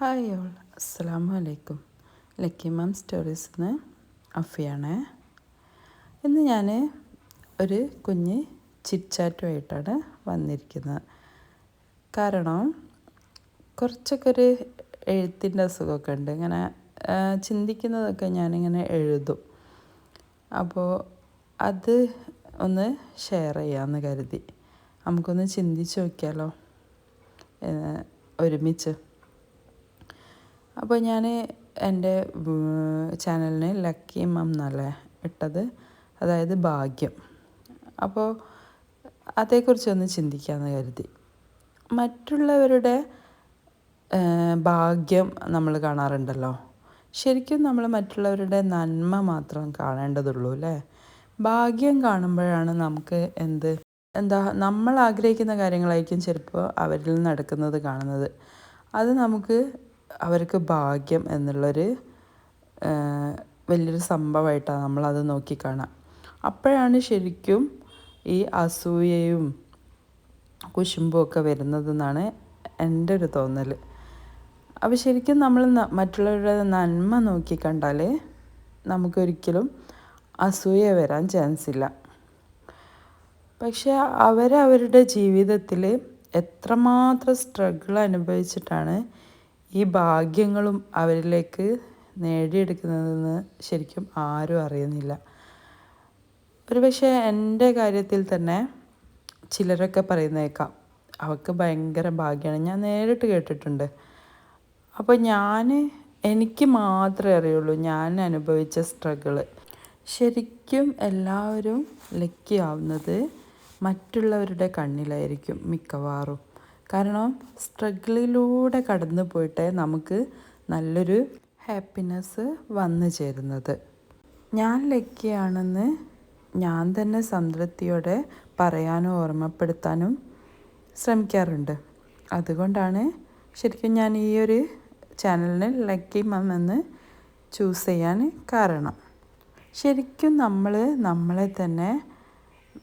Hi all. അസ്സലാമു അലൈക്കും. Lucky മാം stories നിന്ന് അഫിയാണ്. ഇന്ന് ഞാൻ ഒരു കുഞ്ഞ് ചിറ്റ്ചാറ്റുമായിട്ടാണ് വന്നിരിക്കുന്നത്. കാരണം കുറച്ചൊക്കെ ഒരു എഴുത്തിന്റെ അസുഖമൊക്കെ ഉണ്ട്. ഇങ്ങനെ ചിന്തിക്കുന്നതൊക്കെ ഞാനിങ്ങനെ എഴുതും. അപ്പോൾ അത് ഒന്ന് ഷെയർ ചെയ്യാമെന്ന് കരുതി. നമുക്കൊന്ന് ചിന്തിച്ച് നോക്കിയാലോ? ഒരുമിച്ച്. അപ്പോൾ ഞാൻ എന്റെ ചാനലിന് ലക്കി മം എന്നല്ലേ ഇട്ടത്? അതായത് ഭാഗ്യം. അപ്പോൾ അതേക്കുറിച്ചൊന്ന് ചിന്തിക്കാമെന്ന് കരുതി. മറ്റുള്ളവരുടെ ഭാഗ്യം നമ്മൾ കാണാറുണ്ടല്ലോ. ശരിക്കും നമ്മൾ മറ്റുള്ളവരുടെ നന്മ മാത്രം കാണേണ്ടതുള്ളൂ അല്ലേ? ഭാഗ്യം കാണുമ്പോഴാണ് നമുക്ക് എന്ത് എന്താ നമ്മൾ ആഗ്രഹിക്കുന്ന കാര്യങ്ങളായിരിക്കും ചിലപ്പോൾ അവരിൽ നടക്കുന്നത് കാണുന്നത്. അത് നമുക്ക് അവർക്ക് ഭാഗ്യം എന്നുള്ളൊരു വലിയൊരു സംഭവമായിട്ടാണ് നമ്മളത് നോക്കിക്കാണാം അപ്പോഴാണ് ശരിക്കും ഈ അസൂയയും കുശുമ്പും ഒക്കെ വരുന്നതെന്നാണ് എന്റെ ഒരു തോന്നൽ അപ്പോൾ ശരിക്കും നമ്മൾ മറ്റുള്ളവരുടെ നന്മ നോക്കി കണ്ടാൽ നമുക്കൊരിക്കലും അസൂയ വരാൻ ചാൻസ് ഇല്ല പക്ഷെ അവരവരുടെ ജീവിതത്തിൽ എത്രമാത്രം സ്ട്രഗിൾ അനുഭവിച്ചിട്ടാണ് ഈ ഭാഗ്യങ്ങളും അവരിലേക്ക് നേടിയെടുക്കുന്നതെന്ന് ശരിക്കും ആരും അറിയുന്നില്ല. ഒരു പക്ഷേ എന്റെ കാര്യത്തിൽ തന്നെ ചിലരൊക്കെ പറയുന്നേക്കാം അവൾക്ക് ഭയങ്കര ഭാഗ്യമാണ് ഞാൻ നേരിട്ട് കേട്ടിട്ടുണ്ട്. അപ്പോൾ ഞാൻ എനിക്ക് മാത്രമേ അറിയുള്ളൂ ഞാൻ അനുഭവിച്ച സ്ട്രഗിൾ ശരിക്കും എല്ലാവരും ലക്കി ആവുന്നത് മറ്റുള്ളവരുടെ കണ്ണിലായിരിക്കും മിക്കവാറും. കാരണം സ്ട്രഗിളിലൂടെ കടന്നു പോയിട്ടേ നമുക്ക് നല്ലൊരു ഹാപ്പിനെസ് വന്നു ചേരുന്നത്. ഞാൻ ലക്കിയാണെന്ന് ഞാൻ തന്നെ സംതൃപ്തിയോടെ പറയാനും ഓർമ്മപ്പെടുത്താനും ശ്രമിക്കാറുണ്ട്. അതുകൊണ്ടാണ് ശരിക്കും ഞാൻ ഈ ഒരു ചാനലിന് ലക്കി മം എന്ന് ചൂസ് ചെയ്യാൻ കാരണം. ശരിക്കും നമ്മൾ നമ്മളെ തന്നെ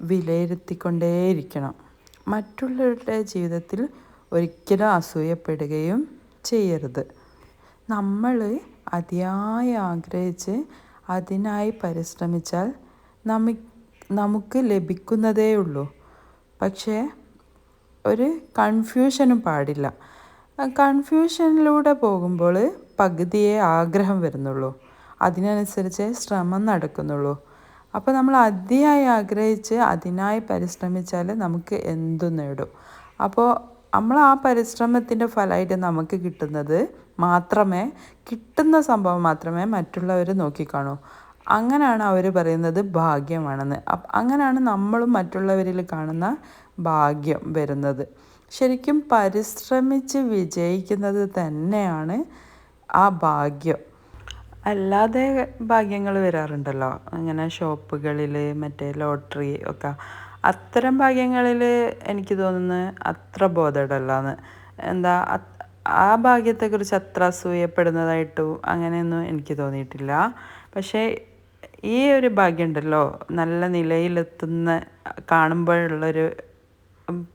വിലയിരുത്തിക്കൊണ്ടേയിരിക്കണം. മറ്റുള്ളവരുടെ ജീവിതത്തിൽ ഒരിക്കലും അസൂയപ്പെടുകയും ചെയ്യരുത്. നമ്മൾ അതിയായി ആഗ്രഹിച്ച് അതിനായി പരിശ്രമിച്ചാൽ നമ നമുക്ക് ലഭിക്കുന്നതേ ഉള്ളൂ. പക്ഷേ ഒരു കൺഫ്യൂഷനും പാടില്ല. കൺഫ്യൂഷനിലൂടെ പോകുമ്പോൾ പകുതിയെ ആഗ്രഹം വരുന്നുള്ളൂ. അതിനനുസരിച്ച് ശ്രമം നടക്കുന്നുള്ളൂ. അപ്പോൾ നമ്മൾ അതിയായി ആഗ്രഹിച്ച് അതിനായി പരിശ്രമിച്ചാൽ നമുക്ക് എന്തും നേടും. അപ്പോൾ നമ്മൾ ആ പരിശ്രമത്തിന്റെ ഫലമായിട്ട് നമുക്ക് കിട്ടുന്നത് മാത്രമേ കിട്ടുന്ന സംഭവം മാത്രമേ മറ്റുള്ളവർ നോക്കിക്കാണൂ. അങ്ങനെയാണ് അവർ പറയുന്നത് ഭാഗ്യമാണെന്ന്. അങ്ങനെയാണ് നമ്മളും മറ്റുള്ളവരിൽ കാണുന്ന ഭാഗ്യം വരുന്നത്. ശരിക്കും പരിശ്രമിച്ച് വിജയിക്കുന്നത് തന്നെയാണ് ആ ഭാഗ്യം. അല്ലാതെ ഭാഗ്യങ്ങൾ വരാറുണ്ടല്ലോ. അങ്ങനെ ഷോപ്പുകളിൽ മറ്റേ ലോട്ടറി ഒക്കെ. അത്തരം ഭാഗ്യങ്ങളിൽ എനിക്ക് തോന്നുന്നത് അത്ര ബോധടല്ലാന്ന്. എന്താ ആ ഭാഗ്യത്തെക്കുറിച്ച് അത്ര അസൂയപ്പെടുന്നതായിട്ടും അങ്ങനെയൊന്നും എനിക്ക് തോന്നിയിട്ടില്ല. പക്ഷേ ഈ ഒരു ഭാഗ്യം ഉണ്ടല്ലോ നല്ല നിലയിലെത്തുന്ന കാണുമ്പോഴുള്ളൊരു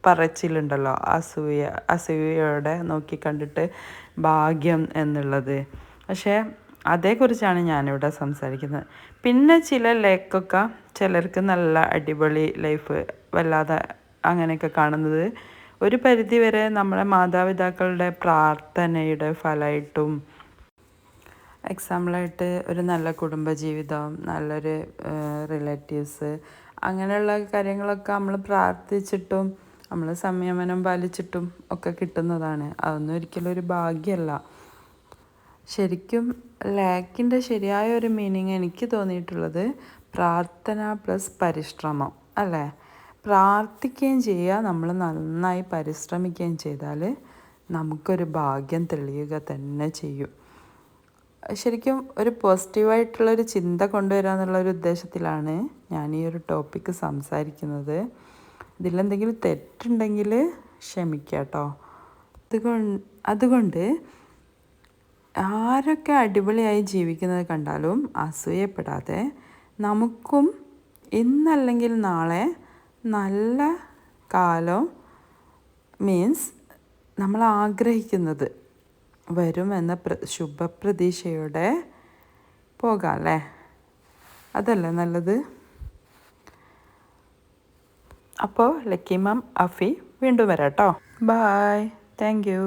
പറച്ചിലുണ്ടല്ലോ അസൂയ അസൂയയോടെ നോക്കി കണ്ടിട്ട് ഭാഗ്യം എന്നുള്ളത്. പക്ഷേ അതേക്കുറിച്ചാണ് ഞാനിവിടെ സംസാരിക്കുന്നത്. പിന്നെ ചില ലേക്കൊക്കെ ചിലർക്ക് നല്ല അടിപൊളി ലൈഫ് വല്ലാതെ അങ്ങനെയൊക്കെ കാണുന്നത്. ഒരു പരിധിവരെ നമ്മളെ മാതാപിതാക്കളുടെ പ്രാർത്ഥനയുടെ ഫലമായിട്ടും എക്സാമ്പിളായിട്ട് ഒരു നല്ല കുടുംബജീവിതം നല്ലൊരു റിലേറ്റീവ്സ് അങ്ങനെയുള്ള കാര്യങ്ങളൊക്കെ നമ്മൾ പ്രാർത്ഥിച്ചിട്ടും നമ്മൾ സംയമനം പാലിച്ചിട്ടും ഒക്കെ കിട്ടുന്നതാണ്. അതൊന്നും ഒരിക്കലും ഒരു ഭാഗ്യമല്ല. ശരിക്കും ലാക്കിന്റെ ശരിയായ ഒരു മീനിങ് എനിക്ക് തോന്നിയിട്ടുള്ളത് പ്രാർത്ഥന പ്ലസ് പരിശ്രമം അല്ലേ? പ്രാർത്ഥിക്കുകയും ചെയ്യുക നമ്മൾ നന്നായി പരിശ്രമിക്കുകയും ചെയ്താൽ നമുക്കൊരു ഭാഗ്യം തെളിയുക തന്നെ ചെയ്യും. ശരിക്കും ഒരു പോസിറ്റീവായിട്ടുള്ളൊരു ചിന്ത കൊണ്ടുവരിക എന്നുള്ള ഒരു ഉദ്ദേശത്തിലാണ് ഞാൻ ഈ ഒരു ടോപ്പിക്ക് സംസാരിക്കുന്നത്. ഇതിലെന്തെങ്കിലും തെറ്റുണ്ടെങ്കിൽ ക്ഷമിക്കാം കേട്ടോ. അതുകൊണ്ട് അതുകൊണ്ട് ആരൊക്കെ അടിപൊളിയായി ജീവിക്കുന്നത് കണ്ടാലും അസൂയപ്പെടാതെ നമുക്കും ഇന്നല്ലെങ്കിൽ നാളെ നല്ല കാലം മീൻസ് നമ്മൾ ആഗ്രഹിക്കുന്നത് വരുമെന്ന പ്ര ശുഭപ്രതീക്ഷയോടെ പോകാം അല്ലേ? അതല്ലേ നല്ലത്? അപ്പോൾ ലക്കി മാം അഫി വീണ്ടും വരാം കേട്ടോ ബായ് താങ്ക് യു